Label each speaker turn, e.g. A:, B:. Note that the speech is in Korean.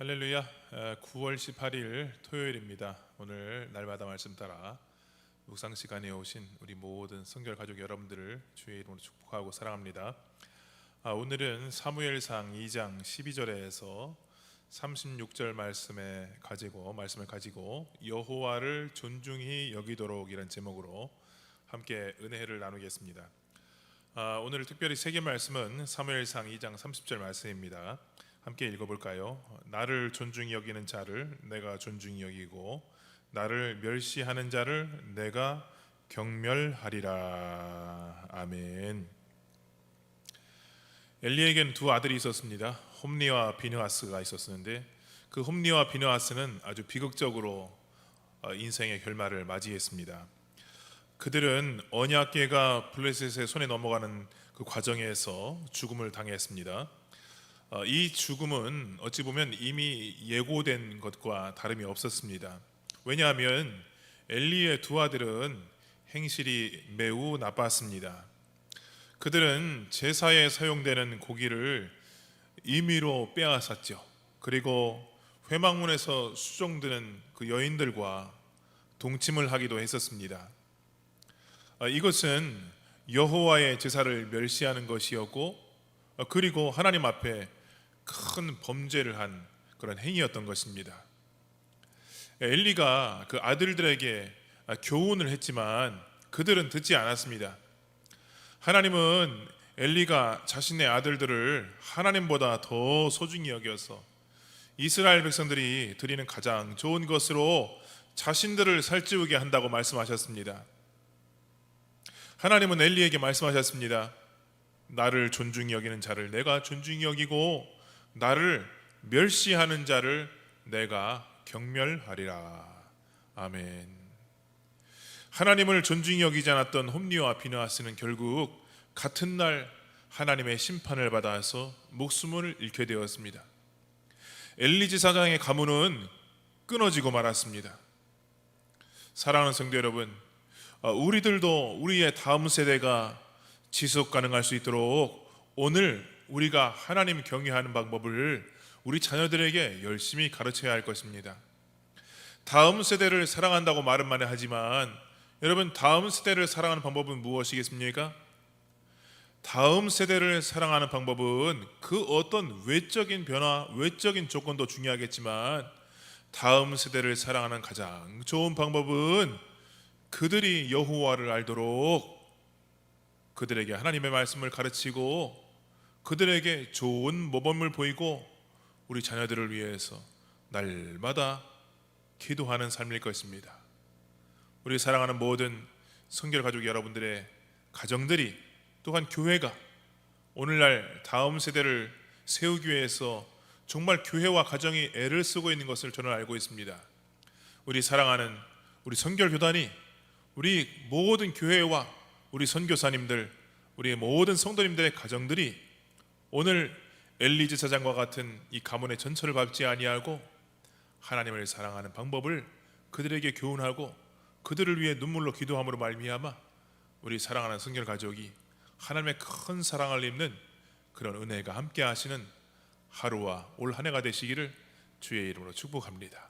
A: 할렐루야. 9월 18일 토요일입니다. 오늘 날마다 말씀 따라 묵상 시간에 오신 우리 모든 성결 가족 여러분들을 주의 이름으로 축복하고 사랑합니다. 아, 오늘은 사무엘상 2장 12절에서 36절 말씀에 가지고 말씀을 가지고 여호와를 존중히 여기도록이라는 제목으로 함께 은혜를 나누겠습니다. 아, 오늘 특별히 세계 말씀은 사무엘상 2장 30절 말씀입니다. 함께 읽어볼까요? 나를 존중히 여기는 자를 내가 존중히 여기고 나를 멸시하는 자를 내가 경멸하리라. 아멘. 엘리에게는 두 아들이 있었습니다. 홈리와 비느하스가 있었는데 그 홈리와 비느하스는 아주 비극적으로 어, 인생의 결말을 맞이했습니다. 그들은 언약궤가 블레셋의 손에 넘어가는 그 과정에서 죽음을 당했습니다. 어, 이 죽음은 어찌 보면 이미 예고된 것과 다름이 없었습니다. 왜냐하면 엘리의 두 아들은 행실이 매우 나빴습니다. 그들은 제사에 사용되는 고기를 임의로 빼앗았죠. 그리고 회막문에서 수종드는 그 여인들과 동침을 하기도 했었습니다. 어, 이것은 여호와의 제사를 멸시하는 것이었고 어, 그리고 하나님 앞에 큰 범죄를 한 그런 행위였던 것입니다. 엘리가 그 아들들에게 교훈을 했지만 그들은 듣지 않았습니다. 하나님은 엘리가 자신의 아들들을 하나님보다 더 소중히 여겨서 이스라엘 백성들이 드리는 가장 좋은 것으로 자신들을 살찌우게 한다고 말씀하셨습니다. 하나님은 엘리에게 말씀하셨습니다. 나를 존중히 여기는 자를 내가 존중히 여기고 나를 멸시하는 자를 내가 경멸하리라. 아멘. 하나님을 존중히 여기지 않았던 홈리와 비느하스는 결국 같은 날 하나님의 심판을 받아서 목숨을 잃게 되었습니다. 엘리지 사장의 가문은 끊어지고 말았습니다. 사랑하는 성도 여러분, 어, 우리들도 우리의 다음 세대가 지속 가능할 수 있도록 오늘 우리가 하나님 경외하는 방법을 우리 자녀들에게 열심히 가르쳐야 할 것입니다. 다음 세대를 사랑한다고 말은 많이 하지만 여러분 다음 세대를 사랑하는 방법은 무엇이겠습니까? 다음 세대를 사랑하는 방법은 그 어떤 외적인 변화, 외적인 조건도 중요하겠지만 다음 세대를 사랑하는 가장 좋은 방법은 그들이 여호와를 알도록 그들에게 하나님의 말씀을 가르치고 그들에게 좋은 모범을 보이고 우리 자녀들을 위해서 날마다 기도하는 삶일 것입니다. 우리 사랑하는 모든 성결 가족 여러분들의 가정들이 또한 교회가 오늘날 다음 세대를 세우기 위해서 정말 교회와 가정이 애를 쓰고 있는 것을 저는 알고 있습니다. 우리 사랑하는 우리 성결 교단이 우리 모든 교회와 우리 선교사님들, 우리 모든 성도님들의 가정들이 오늘 엘리즈 사장과 같은 이 가문의 전철을 밟지 아니하고 하나님을 사랑하는 방법을 그들에게 교훈하고 그들을 위해 눈물로 기도함으로 말미암아 우리 사랑하는 성결 가족이 하나님의 큰 사랑을 입는 그런 은혜가 함께 하시는 하루와 올 한 해가 되시기를 주의 이름으로 축복합니다.